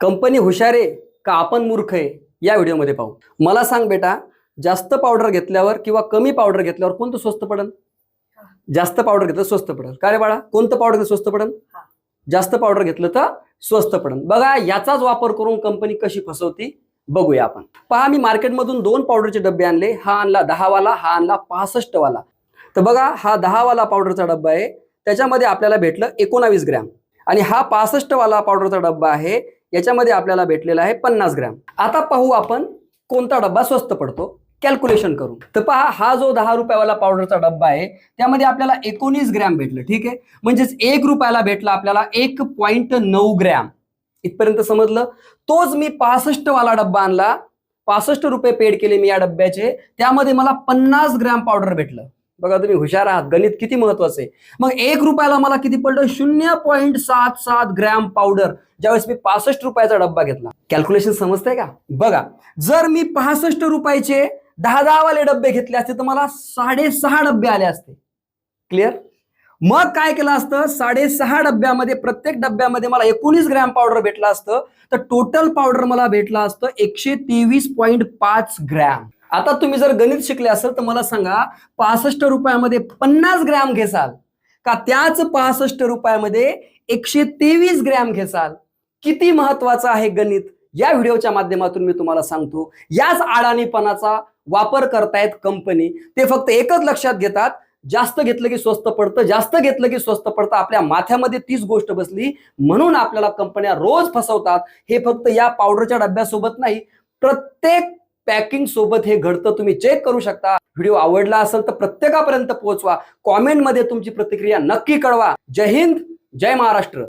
Company हुशार आहे का आपण मूर्ख आहे या व्हिडिओमध्ये पाहू. मला सांग बेटा जास्त पावडर घेतल्यावर किंवा कमी पावडर घेतल्यावर कोणतं स्वस्त पडन? जास्त पावडर घेतलं स्वस्त पडेल का रे बाळा? कोणतं पावडर घेतलं स्वस्त पडन? हा. जास्त पावडर घेतलं तर स्वस्त पडन. बघा याचाच वापर करून कंपनी कशी फसवती बघूया आपण. पहा मी मार्केटमधून दोन पावडरचे डबे आणले. हा आणला दहावाला हा आणला पासष्ट वाला तर बघा हा दहावाला पावडरचा डब्बा आहे. त्याच्यामध्ये आपल्याला भेटलं एकोणावीस ग्रॅम. आणि हा पासष्ट वाला पावडरचा डब्बा आहे याच्यामध्ये आपल्याला भेटलेला आहे पन्नास ग्रॅम. आता पाहू आपण कोणता डब्बा स्वस्त पडतो. कॅल्क्युलेशन करू. तर पहा हा जो दहा रुपयावाला पावडरचा डब्बा आहे त्यामध्ये आपल्याला एकोणीस ग्रॅम भेटलं ठीक आहे? म्हणजेच एक रुपयाला भेटला आपल्याला एक पॉईंट नऊ ग्रॅम. इथपर्यंत समजलं? तोच मी पासष्ट वाला डब्बा आणला. पासष्ट रुपये पेड केले मी या डब्याचे त्यामध्ये मला पन्नास ग्रॅम पावडर भेटलं. बघा तुम्ही हुशार आहात. गणित किती महत्वाचं आहे? मग एक रुपयाला मला किती पडलं? शून्य पॉईंट सात सात ग्रॅम पावडर. ज्यावेळेस मी पासष्ट रुपयाचा डब्बा घेतला. कॅल्क्युलेशन समजतंय का? बघा जर मी पासष्ट रुपयाचे दहा दहा वाले डब्बे घेतले असते तर मला साडेसहा डब्बे आले असते. क्लिअर मग काय केलं असतं? साडेसहा डब्यामध्ये प्रत्येक डब्यामध्ये मला एकोणीस ग्रॅम पावडर भेटलं असतं. तर टोटल पावडर मला भेटला असतं एकशे तेवीस पॉईंट पाच ग्रॅम. आता तुम्ही जर गणित शिकले असेल तर मला सांगा पासष्ट रुपयामध्ये पन्नास ग्रॅम घेसाल? का त्याच पासष्ट रुपयामध्ये एकशे तेवीस ग्रॅम घेसाल? किती महत्वाचं आहे गणित? या व्हिडिओच्या माध्यमातून मी तुम्हाला सांगतो. याच आडाणीपणाचा वापर करतायत कंपनी ते फक्त एकच लक्षात घेतात जास्त घेतलं की स्वस्त पडतं जास्त घेतलं की स्वस्त पडतं आपल्या माथ्यामध्ये तीच गोष्ट बसली म्हणून आपल्याला कंपन्या रोज फसवतात. हे फक्त या पावडरच्या डब्यासोबत नाही प्रत्येक पॅकिंग सोबत हे घडतं तुम्ही चेक करू शकता. व्हिडिओ आवडला असेल तर प्रत्येकापर्यंत पोहोचवा. कॉमेंटमध्ये तुमची प्रतिक्रिया नक्की कळवा. जय हिंद जय महाराष्ट्र.